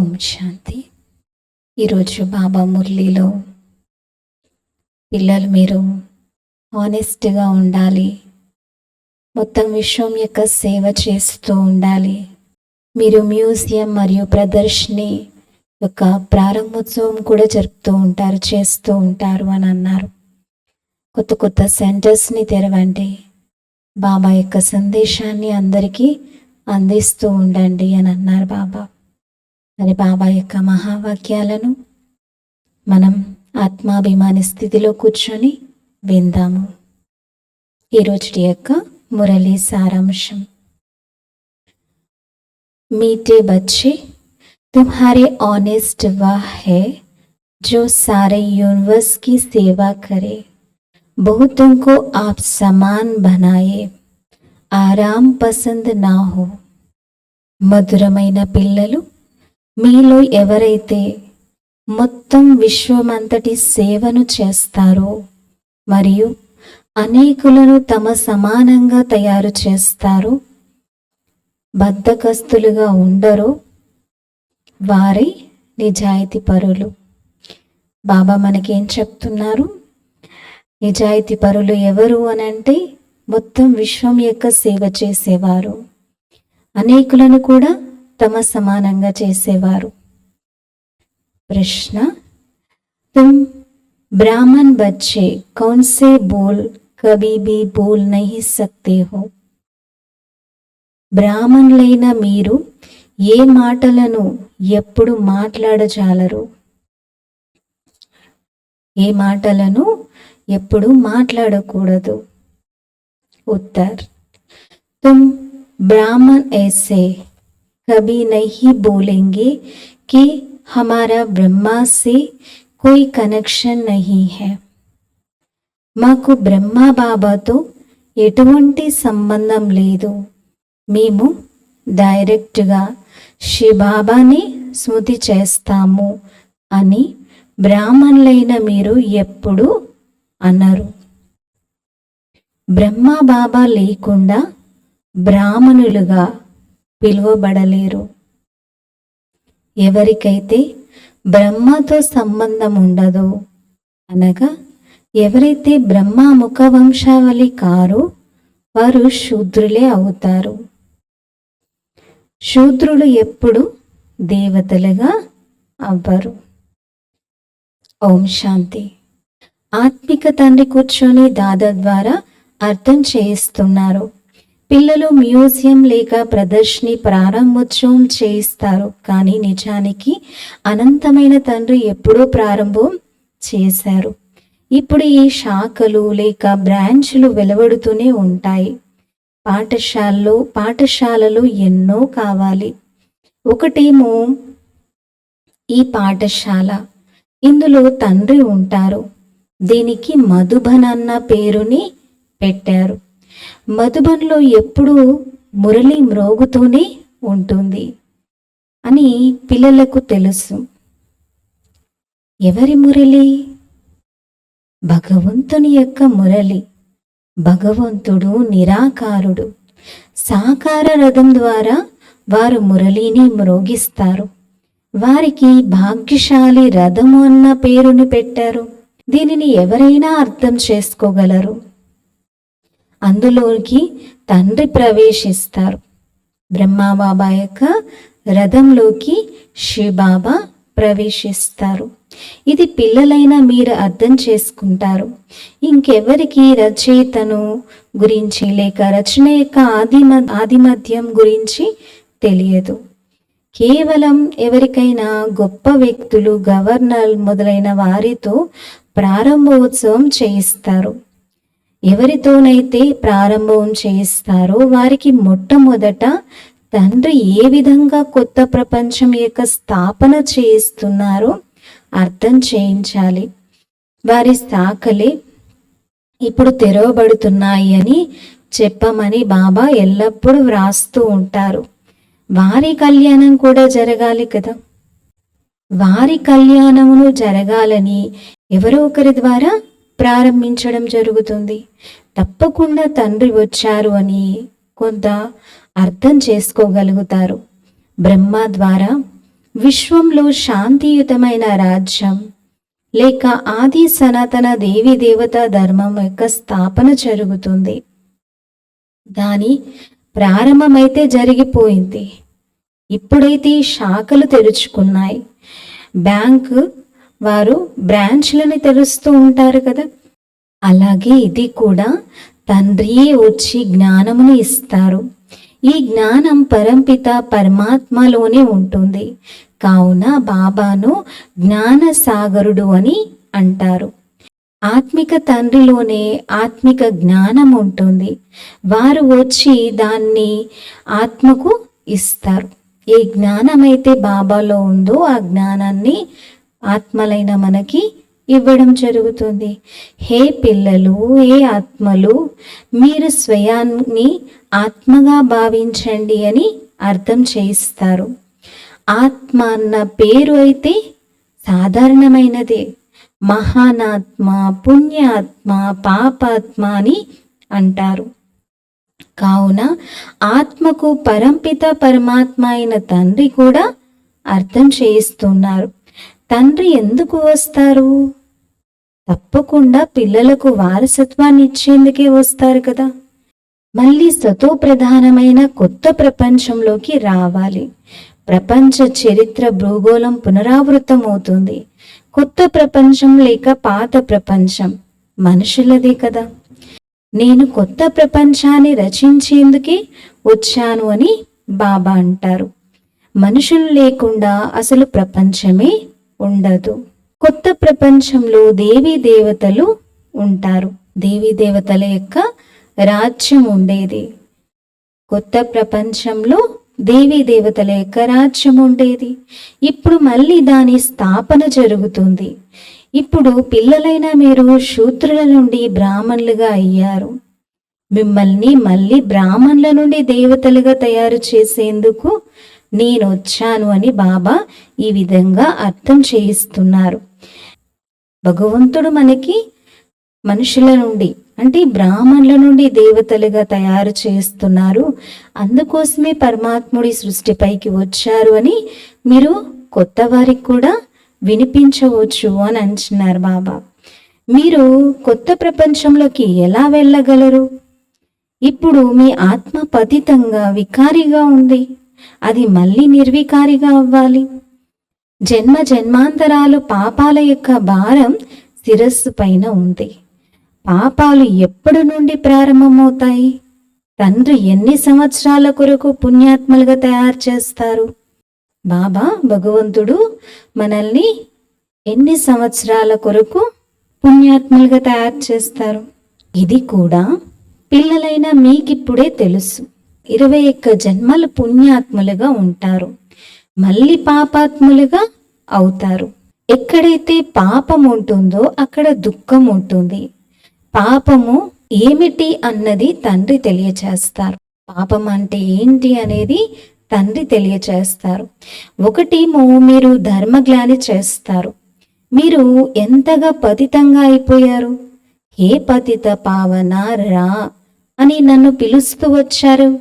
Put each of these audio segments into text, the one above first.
ఓం శాంతి. ఈరోజు బాబా మురళిలో పిల్లలు మీరు హానెస్ట్గా ఉండాలి. మొత్తం విశ్వం యొక్క సేవ చేస్తూ ఉండాలి. మీరు మ్యూజియం మరియు ప్రదర్శని యొక్క ప్రారంభోత్సవం కూడా జరుపుతూ ఉంటారు చేస్తూ ఉంటారు అని అన్నారు. కొత్త కొత్త సెంటర్స్ని తెరవండి. బాబా యొక్క సందేశాన్ని అందరికీ అందిస్తూ ఉండండి అని అన్నారు బాబా. మరి బాబా యొక్క మహావాక్యాలను మనం ఆత్మాభిమాని స్థితిలో కూర్చొని విందాము ఈరోజు యొక్క మురళీ సారాంశం मीठे बच्चे तुम्हारे ऑनेस्ट वह है जो सारे यूनिवर्स की सेवा करे बहुतों को आप समान बनाए ఆరాం పసంద్ నా హో మధురమైన పిల్లలు మీలో ఎవరైతే మొత్తం విశ్వమంతటి సేవను చేస్తారో మరియు అనేకులను తమ సమానంగా తయారు చేస్తారో బద్ధకస్తులుగా ఉండరో వారి నిజాయితీ పరులు బాబా మనకేం చెప్తున్నారు? నిజాయితీ పరులు ఎవరు అని అంటే మొత్తం విశ్వం యొక్క సేవ చేసేవారు. అనేకులను కూడా తమ సమానంగా చేసేవారు. ప్రశ్న తుమ్ బ్రాహ్మణ్ బచ్చే కౌన్సే బోల్ కభీ భీ బోల్ నహి సక్తే హో? బ్రాహ్మణులైన మీరు ఏ మాటలను ఎప్పుడు మాట్లాడజాలరు? ఏ మాటలను ఎప్పుడు మాట్లాడకూడదు? ఉత్తర్ తుమ్ బ్రాహ్మణ్ ఏసే कभी नहीं बोलेंगे कि हमारा ब्रह्मा से कोई कनेक्शन नहीं है మాకు బ్రహ్మ బాబాతో ఎటువంటి సంబంధం లేదు మేము డైరెక్ట్గా శివబాబాని స్మృతి చేస్తాము అని బ్రాహ్మణులైన మీరు ఎప్పుడు అన్నారు బ్రహ్మ బాబా లేకుండా బ్రాహ్మణులుగా పిలువబడలేరు. ఎవరికైతే బ్రహ్మతో సంబంధం ఉండదో అనగా ఎవరైతే బ్రహ్మ ముఖ వంశావళి కారో వారు శూద్రులే అవుతారు. శూద్రులు ఎప్పుడు దేవతలుగా అవ్వరు. ఓం శాంతి. ఆత్మిక తండ్రి కూర్చొని దాదా ద్వారా అర్థం చేయిస్తున్నారు. పిల్లలు మ్యూజియం లేక ప్రదర్శని ప్రారంభోత్సవం చేయిస్తారు. కానీ నిజానికి అనంతమైన తండ్రి ఎప్పుడో ప్రారంభం చేశారు. ఇప్పుడు ఈ శాఖలు లేక బ్రాంచ్లు వెలువడుతూనే ఉంటాయి. పాఠశాలలో పాఠశాలలు ఎన్నో కావాలి. ఒకటేమో ఈ పాఠశాల. ఇందులో తండ్రి ఉంటారు. దీనికి మధుబన్ అన్న పేరుని పెట్టారు. మధుబన్లో ఎప్పుడూ మురళి మ్రోగుతూనే ఉంటుంది అని పిల్లలకు తెలుసు. ఎవరి మురళి? భగవంతుని యొక్క మురళి. భగవంతుడు నిరాకారుడు. సాకార రథం ద్వారా వారు మురళిని మ్రోగిస్తారు. వారికి భాగ్యశాలి రథము అన్న పేరుని పెట్టారు. దీనిని ఎవరైనా అర్థం చేసుకోగలరు. అందులోకి తండ్రి ప్రవేశిస్తారు. బ్రహ్మాబాబా యొక్క రథంలోకి శివబాబా ప్రవేశిస్తారు. ఇది పిల్లలైన మీరు అర్థం చేసుకుంటారు. ఇంకెవరికి రచయితను గురించి లేక రచన యొక్క ఆదిమ ఆధిమత్యం గురించి తెలియదు. కేవలం ఎవరికైనా గొప్ప వ్యక్తులు గవర్నర్ మొదలైన వారితో ప్రారంభోత్సవం చేయిస్తారు. ఎవరితోనైతే ప్రారంభం చేయిస్తారో వారికి మొట్టమొదట తండ్రి ఏ విధంగా కొత్త ప్రపంచం యొక్క స్థాపన చేయిస్తున్నారో అర్థం చేయించాలి. వారి శాఖలే ఇప్పుడు తెరవబడుతున్నాయి అని చెప్పమని బాబా ఎల్లప్పుడూ వ్రాస్తూ ఉంటారు. వారి కళ్యాణం కూడా జరగాలి కదా? వారి కళ్యాణమును జరగాలని ఎవరో ఒకరి ద్వారా ప్రారంభించడం జరుగుతుంది. తప్పకుండా తండ్రి వచ్చారు అని కొంత అర్థం చేసుకోగలుగుతారు. బ్రహ్మ ద్వారా విశ్వంలో శాంతియుతమైన రాజ్యం లేక ఆది సనాతన దేవీ దేవత ధర్మం యొక్క స్థాపన జరుగుతుంది. దాని ప్రారంభమైతే జరిగిపోయింది. ఇప్పుడైతే ఈ శాఖలు తెరుచుకున్నాయి. బ్యాంకు వారు బ్రాంచ్లని తెరుస్తూ ఉంటారు కదా. అలాగే ఇది కూడా తండ్రియే వచ్చి జ్ఞానమును ఇస్తారు. ఈ జ్ఞానం పరంపిత పరమాత్మలోనే ఉంటుంది. కావున బాబాను జ్ఞాన సాగరుడు అని అంటారు. ఆత్మిక తండ్రిలోనే ఆత్మిక జ్ఞానం ఉంటుంది. వారు వచ్చి దాన్ని ఆత్మకు ఇస్తారు. ఏ జ్ఞానమైతే బాబాలో ఉందో ఆ జ్ఞానాన్ని ఆత్మలైన మనకి ఇవ్వడం జరుగుతుంది. హే పిల్లలు ఏ ఆత్మలు మీరు స్వయాన్ని ఆత్మగా భావించండి అని అర్థం చేయిస్తారు. ఆత్మ అన్న పేరు అయితే సాధారణమైనదే. మహానాత్మ పుణ్యాత్మ పాపాత్మ అని అంటారు. కావున ఆత్మకు పరంపిత పరమాత్మ అయిన తండ్రి కూడా అర్థం చేయిస్తున్నారు. తండ్రి ఎందుకు వస్తారు? తప్పకుండా పిల్లలకు వారసత్వాన్ని ఇచ్చేందుకే వస్తారు కదా. మళ్ళీ సతో ప్రధానమైన కొత్త ప్రపంచంలోకి రావాలి. ప్రపంచ చరిత్ర భూగోళం పునరావృతమవుతుంది. కొత్త ప్రపంచం లేక పాత ప్రపంచం మనుషులదే కదా. నేను కొత్త ప్రపంచాన్ని రచించేందుకే వచ్చాను అని బాబా అంటారు. మనుషులు లేకుండా అసలు ప్రపంచమే ఉండదు. కొత్త ప్రపంచంలో దేవీ దేవతలు ఉంటారు. దేవీ దేవతల యొక్క రాజ్యం ఉండేది. కొత్త ప్రపంచంలో దేవీ దేవతల యొక్క రాజ్యం ఉండేది. ఇప్పుడు మళ్ళీ దాని స్థాపన జరుగుతుంది. ఇప్పుడు పిల్లలైన మీరు శూద్రుల నుండి బ్రాహ్మణులుగా అయ్యారు. మిమ్మల్ని మళ్ళీ బ్రాహ్మణుల నుండి దేవతలుగా తయారు చేసేందుకు నేను వచ్చాను అని బాబా ఈ విధంగా అర్థం చేయిస్తున్నారు. భగవంతుడు మనకి మనుషుల నుండి అంటే బ్రాహ్మణుల నుండి దేవతలుగా తయారు చేస్తున్నారు. అందుకోసమే పరమాత్ముడి సృష్టిపైకి వచ్చారు అని మీరు కొత్త వారికి కూడా వినిపించవచ్చు అని అంటున్నారు బాబా. మీరు కొత్త ప్రపంచంలోకి ఎలా వెళ్ళగలరు? ఇప్పుడు మీ ఆత్మ పతితంగా వికారిగా ఉంది. అది మళ్ళీ నిర్వికారిగా అవ్వాలి. జన్మ జన్మాంతరాలు పాపాల యొక్క భారం శిరస్సు పైన ఉంది. పాపాలు ఎప్పటి నుండి ప్రారంభమవుతాయి? తండ్రి ఎన్ని సంవత్సరాల కొరకు పుణ్యాత్మలుగా తయారు చేస్తారు? బాబా భగవంతుడు మనల్ని ఎన్ని సంవత్సరాల కొరకు పుణ్యాత్మలుగా తయారు చేస్తారు? ఇది కూడా పిల్లలైన మీకిప్పుడే తెలుసు. ఇరవై ఒక్క జన్మలు పుణ్యాత్ములుగా ఉంటారు. మళ్ళీ పాపాత్ములుగా అవుతారు. ఎక్కడైతే పాపం ఉంటుందో అక్కడ దుఃఖం ఉంటుంది. పాపము ఏమిటి అన్నది తండ్రి తెలియచేస్తారు. పాపం అంటే ఏంటి అనేది తండ్రి తెలియచేస్తారు. ఒకటేమో మీరు ధర్మగ్లాని చేస్తారు. మీరు ఎంతగా పతితంగా అయిపోయారు? ఏ పతిత పావన రా అని నన్ను పిలుస్తూ వచ్చారు.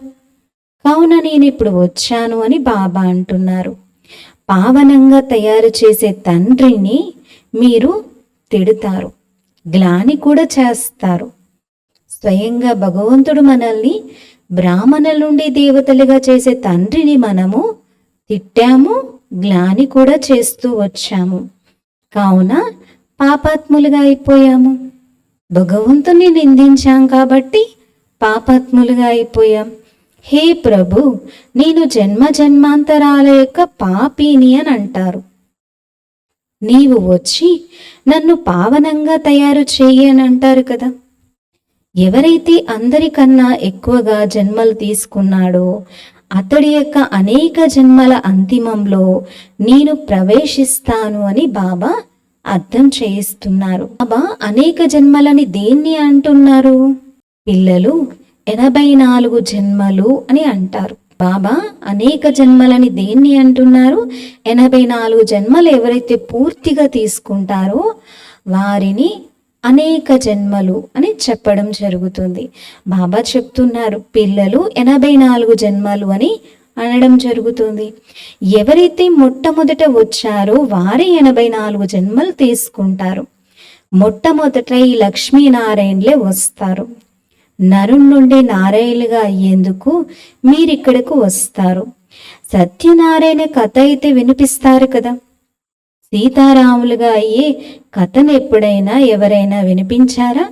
కావున నేను ఇప్పుడు వచ్చాను అని బాబా అంటున్నారు. పావనంగా తయారు చేసే తండ్రిని మీరు తిడతారు. గ్లాని కూడా చేస్తారు. స్వయంగా భగవంతుడు మనల్ని బ్రాహ్మణుల నుండి దేవతలుగా చేసే తండ్రిని మనము తిట్టాము గ్లాని కూడా చేస్తూ వచ్చాము. కావున పాపాత్ములుగా అయిపోయాము. భగవంతుని నిందించాం కాబట్టి పాపాత్ములుగా అయిపోయాం. హే ప్రభు నేను జన్మ జన్మాంతరాల యొక్క పాపిని అని అంటారు. నీవు వచ్చి నన్ను పావనంగా తయారు చేయి అని అంటారు కదా. ఎవరైతే అందరికన్నా ఎక్కువగా జన్మలు తీసుకున్నాడో అతడి యొక్క అనేక జన్మల అంతిమంలో నేను ప్రవేశిస్తాను అని బాబా అర్థం చేయిస్తున్నారు. బాబా అనేక జన్మలని దేన్ని అంటున్నారు? పిల్లలు ఎనభై నాలుగు జన్మలు అని అంటారు. బాబా అనేక జన్మలని దేన్ని అంటున్నారు? ఎనభై నాలుగు జన్మలు ఎవరైతే పూర్తిగా తీసుకుంటారో వారిని అనేక జన్మలు అని చెప్పడం జరుగుతుంది. బాబా చెప్తున్నారు పిల్లలు ఎనభై నాలుగు జన్మలు అని అనడం జరుగుతుంది. ఎవరైతే మొట్టమొదట వచ్చారో వారే ఎనభై నాలుగు జన్మలు తీసుకుంటారు. మొట్టమొదట ఈ లక్ష్మీనారాయణలే వస్తారు. నరుణ్ నుండి నారాయణులుగా అయ్యేందుకు మీరిక్కడకు వస్తారు. సత్యనారాయణ కథ అయితే వినిపిస్తారు కదా. సీతారాములుగా అయ్యే కథను ఎప్పుడైనా ఎవరైనా వినిపించారా?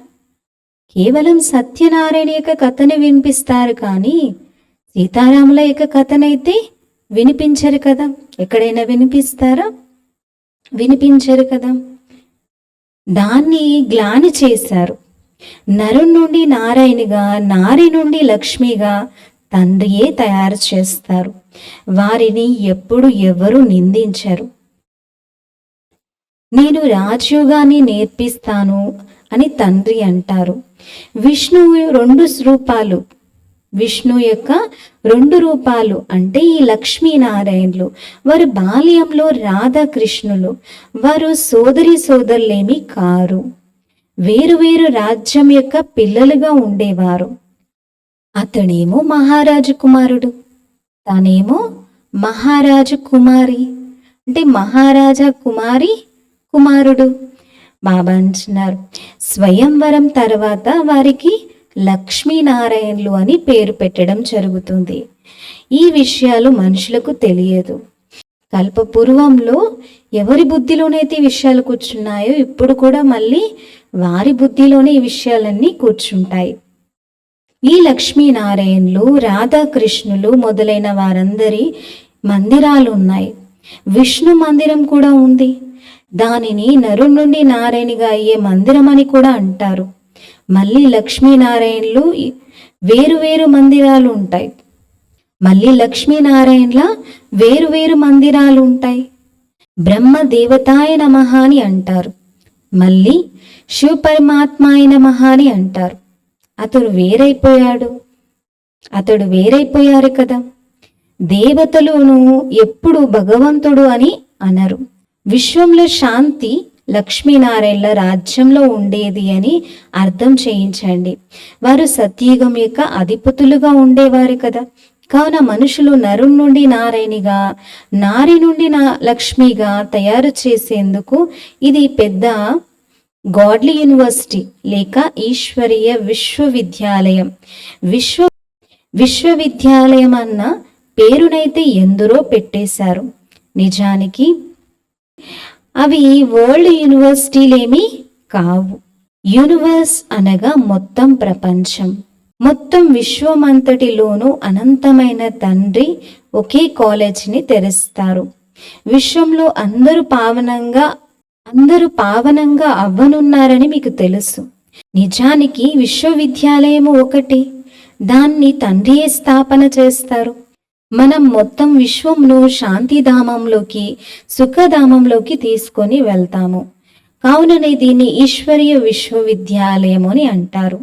కేవలం సత్యనారాయణ యొక్క కథను వినిపిస్తారు కానీ సీతారాముల యొక్క కథనైతే వినిపించరు కదా. ఎక్కడైనా వినిపిస్తారా? వినిపించరు కదా. దాన్ని గ్లాని చేశారు. నరుణ్ నుండి నారాయణిగా నారి నుండి లక్ష్మిగా తండ్రియే తయారు చేస్తారు. వారిని ఎప్పుడు ఎవరు నిందించరు. నేను రాజయోగాన్ని నేర్పిస్తాను అని తండ్రి అంటారు. విష్ణువు రెండు రూపాలు. విష్ణు యొక్క రెండు రూపాలు అంటే ఈ లక్ష్మీనారాయణులు. వారు బాల్యంలో రాధాకృష్ణులు. వారు సోదరి సోదరులేమి కారు. వేరు వేరు రాజ్యం యొక్క పిల్లలుగా ఉండేవారు. అతడేమో మహారాజు కుమారుడు తనేమో మహారాజు కుమారి అంటే మహారాజా కుమారి కుమారుడు. బాబా అంటున్నారు స్వయంవరం తర్వాత వారికి లక్ష్మీనారాయణులు అని పేరు పెట్టడం జరుగుతుంది. ఈ విషయాలు మనుషులకు తెలియదు. కల్పపూర్వంలో ఎవరి బుద్ధిలోనైతే ఈ విషయాలు కూర్చున్నాయో ఇప్పుడు కూడా మళ్ళీ వారి బుద్ధిలోనే ఈ విషయాలన్నీ కూర్చుంటాయి. ఈ లక్ష్మీనారాయణులు రాధాకృష్ణులు మొదలైన వారందరి మందిరాలు ఉన్నాయి విష్ణు మందిరం కూడా ఉంది. దానిని నరు నుండి నారాయణిగా అయ్యే మందిరం అని కూడా అంటారు. మళ్ళీ లక్ష్మీనారాయణులు వేరు వేరు మందిరాలు ఉంటాయి. మళ్ళీ లక్ష్మీనారాయణల వేరు వేరు మందిరాలు ఉంటాయి. బ్రహ్మ దేవతాయ నమః అని అంటారు. మళ్ళీ శివ పరమాత్మ అయిన అని అంటారు. అతడు వేరైపోయాడు. అతడు వేరైపోయారు కదా. దేవతలును ఎప్పుడు భగవంతుడు అని అనరు. విశ్వంలో శాంతి లక్ష్మీనారాయణల రాజ్యంలో ఉండేది అని అర్థం చేయించండి. వారు సత్యయుగం యొక్క అధిపతులుగా ఉండేవారు కదా. కావున మనుషులు నరుం నుండి నారాయణిగా నారి నుండి నా లక్ష్మిగా తయారు చేసేందుకు ఇది పెద్ద గాడ్లీ యూనివర్సిటీ లేక ఈశ్వరీయ విశ్వవిద్యాలయం. విశ్వ విశ్వవిద్యాలయం అన్న పేరునైతే ఎందరో పెట్టేశారు. నిజానికి అవి వరల్డ్ యూనివర్సిటీలేమి కావు. యూనివర్స్ అనగా మొత్తం ప్రపంచం. మొత్తం విశ్వమంతటిలోనూ అనంతమైన తండ్రి ఒకే కాలేజీని తెరుస్తారు. విశ్వంలో అందరూ పావనంగా అందరూ పావనంగా అవ్వనున్నారని మీకు తెలుసు. నిజానికి విశ్వవిద్యాలయము ఒకటి. దాన్ని తండ్రియే స్థాపన చేస్తారు. మనం మొత్తం విశ్వంను శాంతిధామంలోకి సుఖధామంలోకి తీసుకొని వెళ్తాము. కావుననే దీన్ని ఈశ్వరీయ విశ్వవిద్యాలయం అని అంటారు.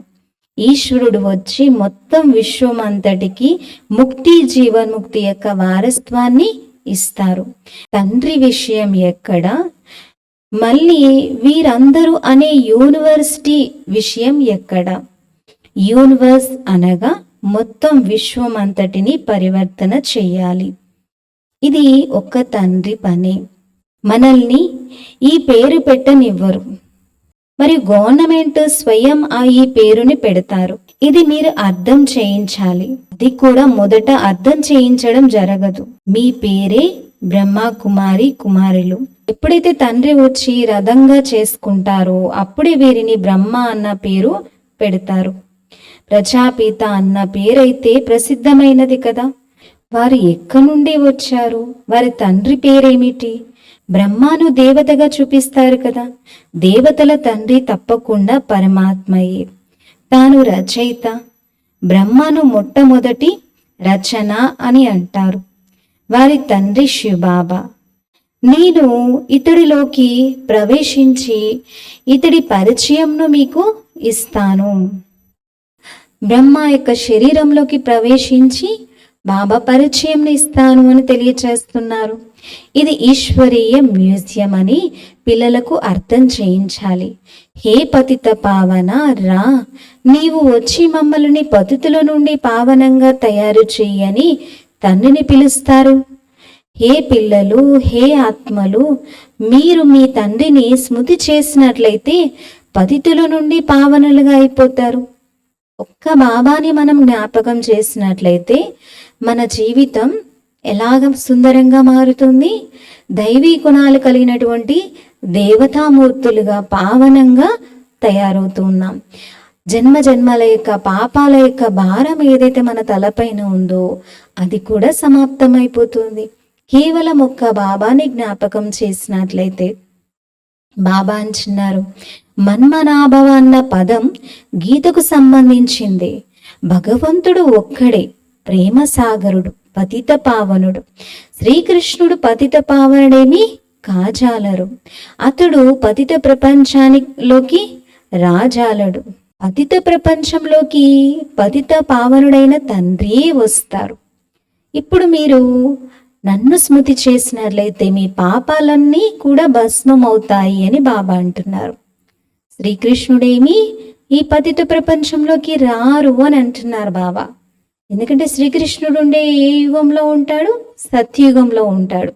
ఈశ్వరుడు వచ్చి మొత్తం విశ్వం అంతటికి ముక్తి జీవన్ముక్తి యొక్క వారసత్వాన్ని ఇస్తారు. తండ్రి విషయం ఎక్కడ? మళ్ళీ వీరందరూ అనే యూనివర్సిటీ విషయం ఎక్కడ? యూనివర్స్ అనగా మొత్తం విశ్వం అంతటిని పరివర్తన చెయ్యాలి ఇది ఒక్క తండ్రి పని. మనల్ని ఈ పేరు పెట్టనివ్వరు. మరి గవర్నమెంట్ స్వయం ఆ ఈ పేరుని పెడతారు. ఇది మీరు అర్థం చేయించాలి. అది కూడా మొదట అర్థం చేయించడం జరగదు. మీ పేరే బ్రహ్మ కుమారి కుమారులు. ఎప్పుడైతే తండ్రి వచ్చి రథంగా చేసుకుంటారో అప్పుడే వీరిని బ్రహ్మ అన్న పేరు పెడతారు. ప్రజాపిత అన్న పేరైతే ప్రసిద్ధమైనది కదా. వారు ఎక్కడి నుండి వచ్చారు? వారి తండ్రి పేరేమిటి? బ్రహ్మాను దేవతగా చూపిస్తారు కదా. దేవతల తండ్రి తప్పకుండా పరమాత్మయే. తాను రచయిత. బ్రహ్మను మొట్టమొదటి రచన అని అంటారు. వారి తండ్రి శివబాబా. నేను ఇతడిలోకి ప్రవేశించి ఇతడి పరిచయంను మీకు ఇస్తాను. బ్రహ్మ యొక్క శరీరంలోకి ప్రవేశించి బాబా పరిచయంను ఇస్తాను అని తెలియచేస్తున్నారు. ఇది ఈశ్వరీయ మ్యూజియం అని పిల్లలకు అర్థం చేయించాలి. హే పతిత పావన రా. నీవు వచ్చి మమ్మల్ని పతితుల నుండి పావనంగా తయారు చేయని తండ్రిని పిలుస్తారు. హే పిల్లలు హే ఆత్మలు మీరు మీ తండ్రిని స్మృతి చేసినట్లయితే పతితుల నుండి పావనులుగా అయిపోతారు. ఒక్క బాబాని మనం జ్ఞాపకం చేసినట్లయితే మన జీవితం ఎలాగ సుందరంగా మారుతుంది? దైవీ గుణాలు కలిగినటువంటి దేవతామూర్తులుగా పావనంగా తయారవుతున్నాం జన్మ జన్మల యొక్క పాపాల యొక్క భారం ఏదైతే మన తలపైన ఉందో అది కూడా సమాప్తమైపోతుంది. కేవలం ఒక్క బాబాని జ్ఞాపకం చేసినట్లయితే బాబా అంటున్నారు మన్మనాభవ అన్న పదం గీతకు సంబంధించింది. భగవంతుడు ఒక్కడే ప్రేమ సాగరుడు పతిత పావనుడు. శ్రీకృష్ణుడు పతిత పావనుడేమి కాజాలరు. అతడు పతిత ప్రపంచానిలోకి రాజాలడు. పతిత ప్రపంచంలోకి పతిత పావనుడైన తండ్రి వస్తారు. ఇప్పుడు మీరు నన్ను స్మృతి చేసినట్లయితే మీ పాపాలన్నీ కూడా భస్మం అవుతాయి అని బాబా అంటున్నారు. శ్రీకృష్ణుడేమి ఈ పతిత ప్రపంచంలోకి రారు అని అంటున్నారు బాబా. ఎందుకంటే శ్రీకృష్ణుడు ఉండే ఏ యుగంలో ఉంటాడు? సత్యయుగంలో ఉంటాడు.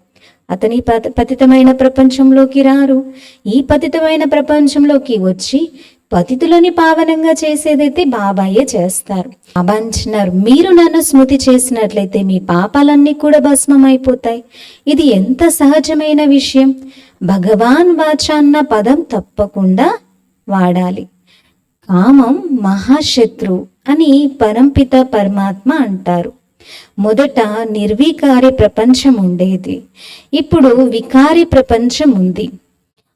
అతని పత పతితమైన ప్రపంచంలోకి రారు. ఈ పతితమైన ప్రపంచంలోకి వచ్చి పతితులని పావనంగా చేసేదైతే బాబాయే చేస్తారు. బాబా అంటున్నారు మీరు నన్ను స్మృతి చేసినట్లయితే మీ పాపాలన్నీ కూడా భస్మం అయిపోతాయి ఇది ఎంత సహజమైన విషయం. భగవాన్ వాచ అన్న పదం తప్పకుండా వాడాలి. కామం మహాశత్రు. అని పరంపిత పరమాత్మ అంటారు. మొదట నిర్వికారి ప్రపంచం ఉండేది. ఇప్పుడు వికారి ప్రపంచం ఉంది.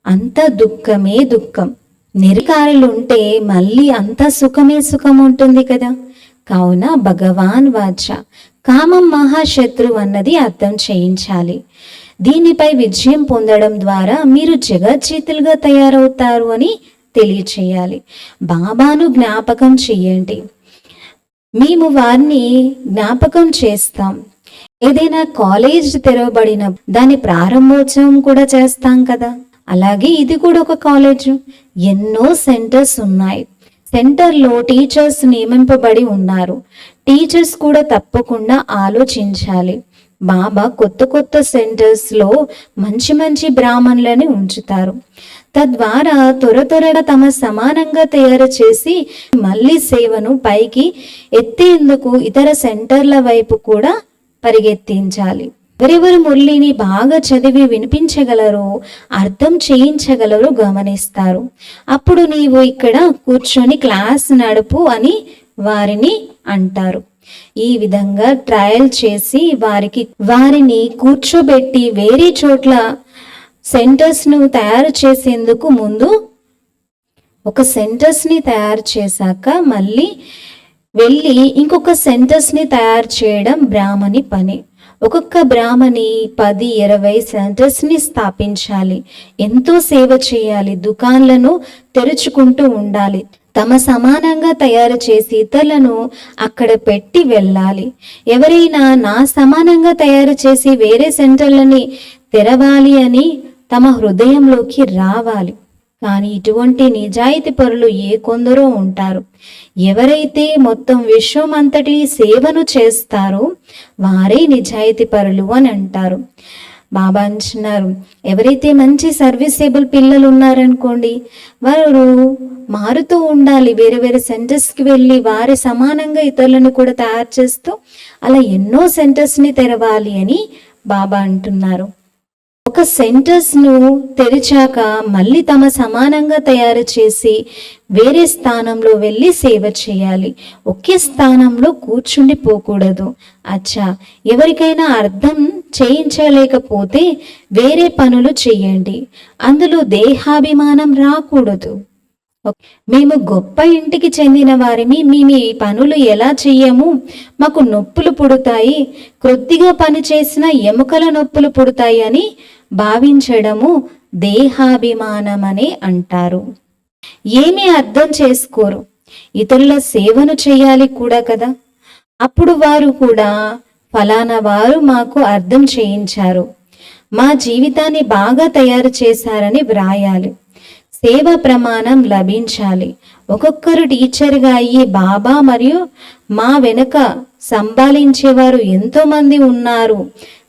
అంత దుఃఖమే దుఃఖం. నిర్వికారులు ఉంటే మళ్ళీ అంత సుఖమే సుఖం ఉంటుంది కదా. కావున భగవాన్ వాచ కామం మహాశత్రువు అన్నది అర్థం చేయించాలి. దీనిపై విజయం పొందడం ద్వారా మీరు జగజ్జీతులుగా తయారవుతారు అని తెలియచేయాలి. బాబాను జ్ఞాపకం చెయ్యండి మేము వారిని జ్ఞాపకం చేస్తాం. ఏదైనా కాలేజ్ తెరవబడిన దాని ప్రారంభోత్సవం కూడా చేస్తాం కదా. అలాగే ఇది కూడా ఒక కాలేజ్. ఎన్నో సెంటర్స్ ఉన్నాయి. సెంటర్లో టీచర్స్ నియమింపబడి ఉన్నారు. టీచర్స్ కూడా తప్పకుండా ఆలోచించాలి. బాబా కొత్త కొత్త సెంటర్స్లో మంచి మంచి బ్రాహ్మణులని ఉంచుతారు. తద్వారా త్వర త్వరగా తమ సమానంగా తయారు చేసి మళ్ళీ సేవను పైకి ఎత్తేందుకు ఇతర సెంటర్ల వైపు కూడా పరిగెత్తించాలి. ఎవరెవరు మురళిని బాగా చదివి వినిపించగలరో అర్థం చేయించగలరో గమనిస్తారు. అప్పుడు నీవు ఇక్కడ కూర్చొని క్లాస్ నడుపు అని వారిని అంటారు. ఈ విధంగా ట్రయల్ చేసి వారికి వారిని కూర్చోబెట్టి వేరే చోట్ల సెంటర్స్ను తయారు చేసేందుకు ముందు ఒక సెంటర్స్ని తయారు చేశాక మళ్ళీ వెళ్ళి ఇంకొక సెంటర్స్ని తయారు చేయడం బ్రాహ్మణి పని. ఒక్కొక్క బ్రాహ్మణి పది ఇరవై సెంటర్స్ని స్థాపించాలి. ఎంతో సేవ చేయాలి. దుకాన్లను తెరుచుకుంటూ ఉండాలి. తమ సమానంగా తయారు చేసి ఇతరులను అక్కడ పెట్టి వెళ్ళాలి. ఎవరైనా నా సమానంగా తయారు చేసి వేరే సెంటర్లని తెరవాలి అని తమ హృదయంలోకి రావాలి. కానీ ఇటువంటి నిజాయితీ పరులు ఏ కొందరో ఉంటారు. ఎవరైతే మొత్తం విశ్వం అంతటి సేవను చేస్తారో వారే నిజాయితీ పరులు అని అంటారు. బాబా అంటున్నారు ఎవరైతే మంచి సర్వీసేబుల్ పిల్లలు ఉన్నారనుకోండి వారు మారుతూ ఉండాలి. వేరే వేరే సెంటర్స్కి వెళ్ళి వారి సమానంగా ఇతరులను కూడా తయారు చేస్తూ అలా ఎన్నో సెంటర్స్ని తెరవాలి అని బాబా అంటున్నారు. ఒక సెంటర్స్ను తెరిచాక మళ్ళీ తమ సమానంగా తయారు చేసి వేరే స్థానంలో వెళ్ళి సేవ చేయాలి. ఒకే స్థానంలో కూర్చుండి పోకూడదు. అచ్చా ఎవరికైనా అర్థం చేయించలేకపోతే వేరే పనులు చేయండి. అందులో దేహాభిమానం రాకూడదు. మేము గొప్ప ఇంటికి చెందిన వారిని మేము ఈ పనులు ఎలా చెయ్యము? మాకు నొప్పులు పుడతాయి. కొద్దిగా పని చేసిన ఎముకల నొప్పులు పుడతాయి అని భావించడము దేహాభిమానమని అంటారు. ఏమీ అర్థం చేసుకోరు. ఇతరుల సేవను చేయాలి కూడా కదా. అప్పుడు వారు కూడా ఫలానా వారు మాకు అర్థం చేయించారు. మా జీవితాన్ని బాగా తయారు చేశారని వ్రాయాలి. సేవ ప్రమాణం లభించాలి. ఒక్కొక్కరు టీచర్గా అయ్యి బాబా మరియు మా వెనుక సంభాళించేవారు ఎంతోమంది ఉన్నారు.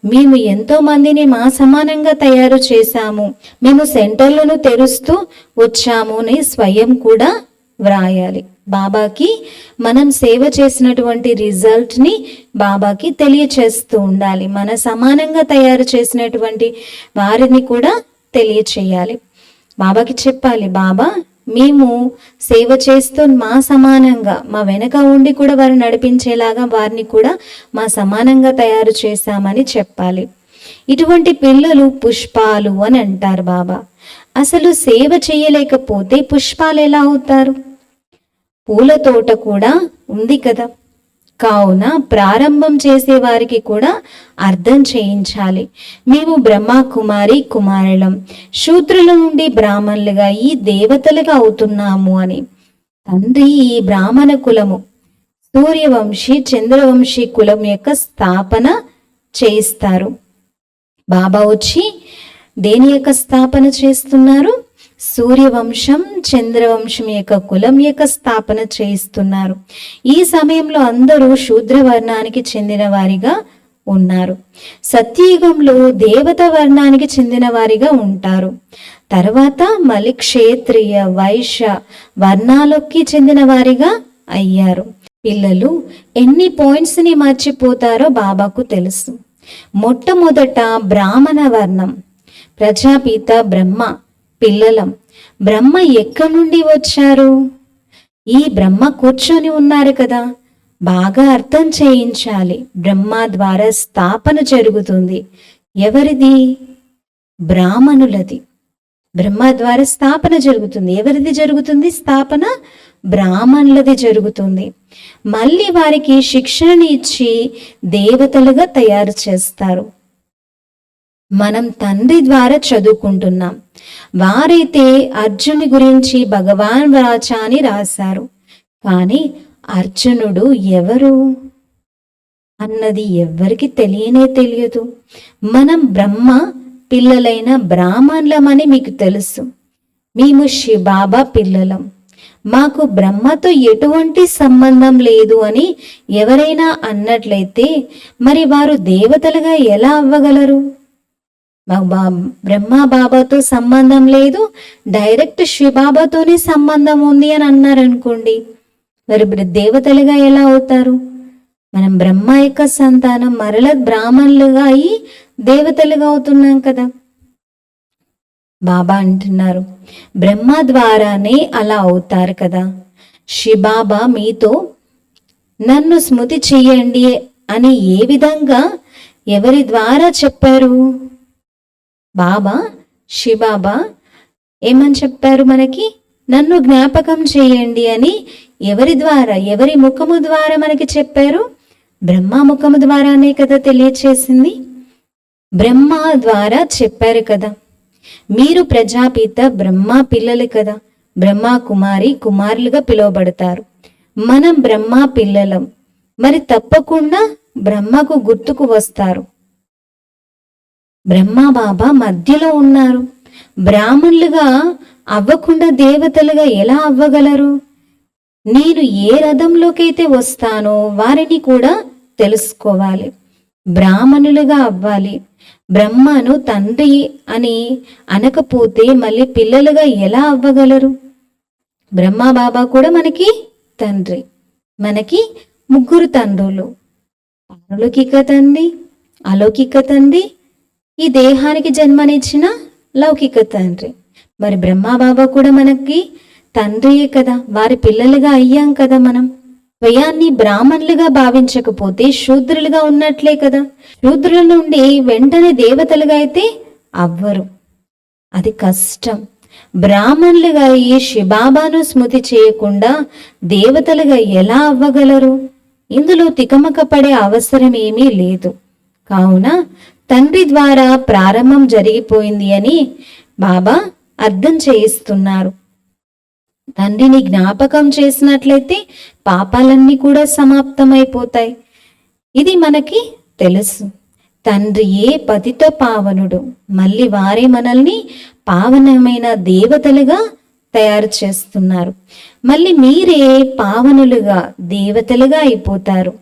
మేము ఎంతో మందిని మా సమానంగా తయారు చేశాము. మేము సెంటర్లను తెరుస్తూ వచ్చాము అని స్వయం కూడా వ్రాయాలి. బాబాకి మనం సేవ చేసినటువంటి రిజల్ట్ని బాబాకి తెలియచేస్తూ ఉండాలి. మన సమానంగా తయారు చేసినటువంటి వారిని కూడా తెలియచేయాలి. బాబాకి చెప్పాలి బాబా మేము సేవ చేస్తూ మా సమానంగా మా వెనక ఉండి కూడా వారు నడిపించేలాగా వారిని కూడా మా సమానంగా తయారు చేశామని చెప్పాలి. ఇటువంటి పిల్లలు పుష్పాలు అని అంటారు బాబా. అసలు సేవ చేయలేకపోతే పుష్పాలు ఎలా అవుతారు? పూల తోట కూడా ఉంది కదా. కావున ప్రారంభం చేసేవారికి కూడా అర్థం చేయించాలి. మేము బ్రహ్మ కుమారి కుమారులం. శూద్రుల నుండి బ్రాహ్మణులుగా ఈ దేవతలుగా అవుతున్నాము అని. తండ్రి ఈ బ్రాహ్మణ కులము. సూర్యవంశీ చంద్రవంశీ కులం యొక్క స్థాపన చేయిస్తారు బాబా వచ్చి దేని యొక్క స్థాపన చేస్తున్నారు? సూర్యవంశం చంద్రవంశం యొక్క కులం యొక్క స్థాపన చేయిస్తున్నారు. ఈ సమయంలో అందరూ శూద్ర వర్ణానికి చెందిన వారిగా ఉన్నారు. సత్యయుగంలో దేవత వర్ణానికి చెందిన వారిగా ఉంటారు. తర్వాత మళ్ళీ క్షేత్రియ వైశ్య వర్ణాలకి చెందిన వారిగా అయ్యారు. పిల్లలు ఎన్ని పాయింట్స్ని మర్చిపోతారో బాబాకు తెలుసు. మొట్టమొదట బ్రాహ్మణ వర్ణం. ప్రజాపిత బ్రహ్మ. పిల్లలం. బ్రహ్మ ఎక్కడి నుండి వచ్చారు? ఈ బ్రహ్మ కూర్చొని ఉన్నారు కదా. బాగా అర్థం చేయించాలి. బ్రహ్మ ద్వారా స్థాపన జరుగుతుంది. ఎవరిది? బ్రాహ్మణులది. బ్రహ్మ ద్వారా స్థాపన జరుగుతుంది. ఎవరిది జరుగుతుంది? స్థాపన బ్రాహ్మణులది జరుగుతుంది. మళ్ళీ వారికి శిక్షణ ఇచ్చి దేవతలుగా తయారు చేస్తారు. మనం తండ్రి ద్వారా చదువుకుంటున్నాం. వారైతే అర్జుని గురించి భగవాన్ వ్రాచ అని రాశారు. కానీ అర్జునుడు ఎవరు? అన్నది ఎవ్వరికి తెలియనే తెలియదు. మనం బ్రహ్మ పిల్లలైన బ్రాహ్మణులమని మీకు తెలుసు. మేము శిబాబా పిల్లలం. మాకు బ్రహ్మతో ఎటువంటి సంబంధం లేదు అని ఎవరైనా అన్నట్లయితే మరి వారు దేవతలుగా ఎలా అవ్వగలరు? బ్రహ్మ బాబాతో సంబంధం లేదు. డైరెక్ట్ శివబాబాతోనే సంబంధం ఉంది అని అన్నారనుకోండి. మరి దేవతలుగా ఎలా అవుతారు? మనం బ్రహ్మ యొక్క సంతానం మరల బ్రాహ్మణులుగా అయి దేవతలుగా అవుతున్నాం కదా. బాబా అంటున్నారు బ్రహ్మ ద్వారానే అలా అవుతారు కదా. శిబాబా మీతో నన్ను స్మృతి చెయ్యండి అని ఏ విధంగా ఎవరి ద్వారా చెప్పారు? బాబా శిబాబా ఏమని చెప్పారు మనకి? నన్ను జ్ఞాపకం చేయండి అని ఎవరి ద్వారా ఎవరి ముఖము ద్వారా మనకి చెప్పారు? బ్రహ్మ ముఖము ద్వారానే కదా తెలియచేసింది? బ్రహ్మ ద్వారా చెప్పారు కదా. మీరు ప్రజాపిత బ్రహ్మ పిల్లలు కదా. బ్రహ్మ కుమారి కుమారులుగా పిలువబడతారు. మనం బ్రహ్మ పిల్లలం. మరి తప్పకుండా బ్రహ్మకు గుర్తుకు వస్తారు. బ్రహ్మబాబా మధ్యలో ఉన్నారు. బ్రాహ్మణులుగా అవ్వకుండా దేవతలుగా ఎలా అవ్వగలరు? నేను ఏ రథంలోకైతే వస్తానో వారిని కూడా తెలుసుకోవాలి. బ్రాహ్మణులుగా అవ్వాలి. బ్రహ్మను తండ్రి అని అనకపోతే మళ్ళీ పిల్లలుగా ఎలా అవ్వగలరు? బ్రహ్మ బాబా కూడా మనకి తండ్రి. మనకి ముగ్గురు తండ్రులు. పారలౌకిక తండ్రి అలౌకిక తండ్రి ఈ దేహానికి జన్మనిచ్చిన లౌకిక తండ్రి. మరి బ్రహ్మ బాబా కూడా మనకి తండ్రియే కదా. వారి పిల్లలుగా అయ్యాం కదా మనం. స్వయాన్ని బ్రాహ్మణులుగా భావించకపోతే శూద్రులుగా ఉన్నట్లే కదా. శూద్రుల నుండి వెంటనే దేవతలుగా అయితే అవ్వరు. అది కష్టం. బ్రాహ్మణులుగా ఈ శిబాబాను స్మృతి చేయకుండా దేవతలుగా ఎలా అవ్వగలరు? ఇందులో తికమక పడే అవసరం ఏమీ లేదు. కావున తండ్రి ద్వారా ప్రారంభం జరిగిపోయింది అని బాబా అర్థం చేయిస్తున్నారు. తండ్రిని జ్ఞాపకం చేసినట్లయితే పాపాలన్నీ కూడా సమాప్తమైపోతాయి. ఇది మనకి తెలుసు. తండ్రి ఏ పతిత పావనుడు మళ్ళీ వారే మనల్ని పావనమైన దేవతలుగా తయారు చేస్తున్నారు. మళ్ళీ మీరే పావనులుగా దేవతలుగా అయిపోతారు.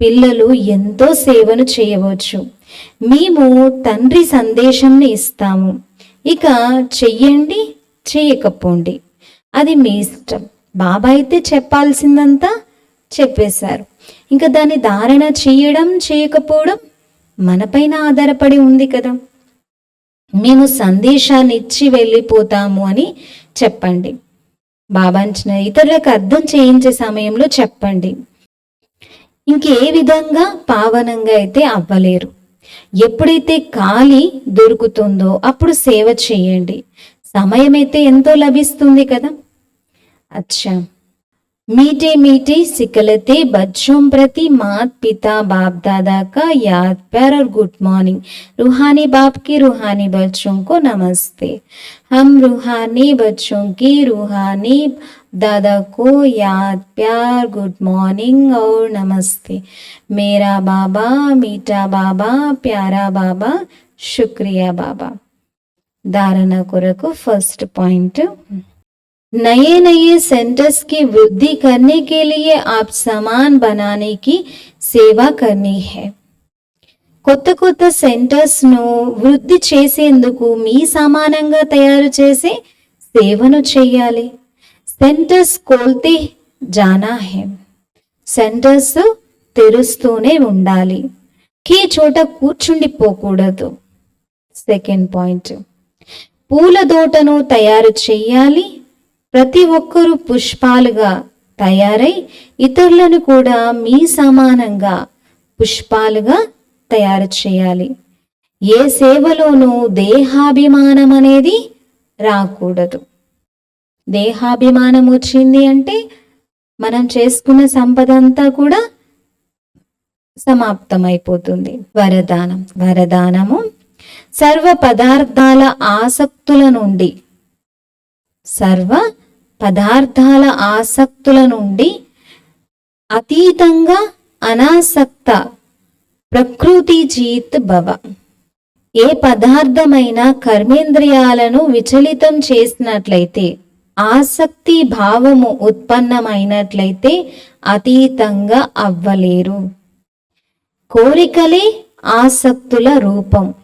పిల్లలు ఎంతో సేవను చేయవచ్చు. మేము తండ్రి సందేశంని ఇస్తాము. ఇక చెయ్యండి చేయకపోండి. అది మీ ఇష్టం. బాబా అయితే చెప్పాల్సిందంతా చెప్పేశారు. ఇంకా దాన్ని ధారణ చేయడం చేయకపోవడం మనపైన ఆధారపడి ఉంది కదా. మేము సందేశాన్ని ఇచ్చి వెళ్ళిపోతాము అని చెప్పండి. బాబాంచిన ఇతరులకు అర్థం చేయించే సమయంలో చెప్పండి. ఇంకే విధంగా పావనంగా అయితే అవ్వలేరు ఎప్పుడైతే ఖాళీ దొరుకుతుందో అప్పుడు సేవ చేయండి సమయం అయితే ఎంతో లభిస్తుంది కదా అచ్చా मीठे मीठे सिकलते बच्चों प्रति मात पिता बाप दादा का याद प्यार और गुड मॉर्निंग रूहानी बाप के रूहानी बच्चों को नमस्ते हम रूहानी बच्चों की रूहानी दादा को याद प्यार गुड मॉर्निंग और नमस्ते मेरा बाबा मीठा बाबा प्यारा बाबा शुक्रिया बाबा ధారణ కొరకు ఫస్ట్ పాయింట్ नए नए सेंटर्स की वृद्धि करने के लिए आप सामान बनाने की సేవ करनी है కొత్త కొత్త సెంటర్స్ ను వృద్ధి చేసేందుకు మీ సమానంగా తయారు చేసే సేవను చేయాలి సెంటర్స్ కోల్తే జానా హే. సెంటర్స్ తెరుస్తూనే ఉండాలి. కే చోట కూర్చుండిపోకూడదు సెకండ్ పాయింట్ పూల తోటను తయారు చేయాలి ప్రతి ఒక్కరూ పుష్పాలుగా తయారై ఇతరులను కూడా మీ సమానంగా పుష్పాలుగా తయారు చేయాలి. ఏ సేవలోనూ దేహాభిమానం అనేది రాకూడదు. దేహాభిమానం వచ్చింది అంటే మనం చేసుకున్న సంపద అంతా కూడా సమాప్తమైపోతుంది. వరదానం వరదానము. సర్వ పదార్థాల ఆసక్తుల నుండి సర్వ పదార్థాల ఆసక్తుల నుండి అతీతంగా అనాసక్త ప్రకృతి జీత్ భవ. ఏ పదార్థమైన కర్మేంద్రియాలను విచలితం చేసినట్లయితే ఆసక్తి భావము ఉత్పన్నమైనట్లయితే అతీతంగా అవ్వలేరు. కోరికలే ఆసక్తుల రూపం.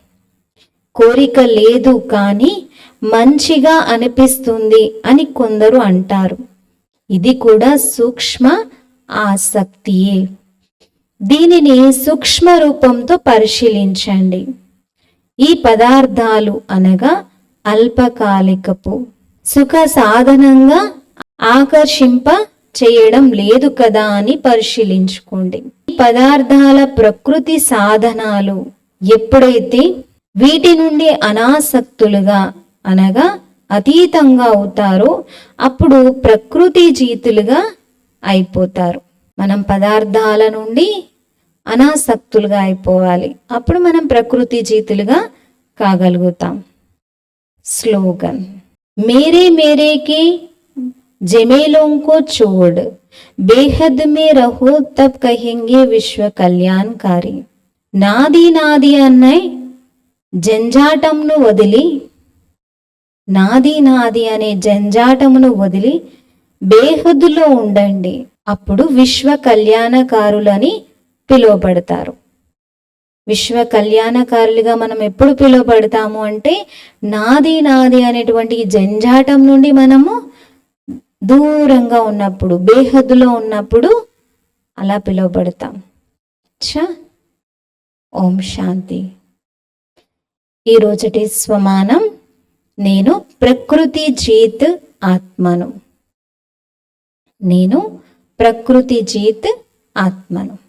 కోరిక లేదు కానీ మంచిగా అనిపిస్తుంది అని కొందరు అంటారు. ఇది కూడా సూక్ష్మ ఆసక్తియే. దీనిని సూక్ష్మ రూపంతో పరిశీలించండి. ఈ పదార్థాలు అనగా అల్పకాలికపు సుఖ సాధనంగా ఆకర్షింప చేయడం లేదు కదా అని పరిశీలించుకోండి. పదార్థాల ప్రకృతి సాధనాలు ఎప్పుడైతే వీటి నుండి అనాసక్తులుగా అనగా అతీతంగా అవుతారో అప్పుడు ప్రకృతి జీతులుగా అయిపోతారు. మనం పదార్థాల నుండి అనాసక్తులుగా అయిపోవాలి. అప్పుడు మనం ప్రకృతి జీతులుగా కాగలుగుతాం. స్లోగన్. మేరే మేరేకి जमेलों को छोड़ बेहद में रहो तब कहेंगे विश्व कल्याणकारी నాది నాది అన్నై జంజాటంను వదిలి నాది నాది అనే జంజాటమును వదిలి బేహద్దులో ఉండండి అప్పుడు విశ్వ కళ్యాణకారులని పిలువబడతారు విశ్వ కళ్యాణకారులుగా మనం ఎప్పుడు పిలువబడతాము అంటే నాది నాది అనేటువంటి జంజాటం నుండి మనము దూరంగా ఉన్నప్పుడు బేహద్దులో ఉన్నప్పుడు అలా పిలువబడతాం. చా ఓం శాంతి. ఈ రోజుటి స్వమానం నేను ప్రకృతి జీత్ ఆత్మను. నేను ప్రకృతి జీత్ ఆత్మను.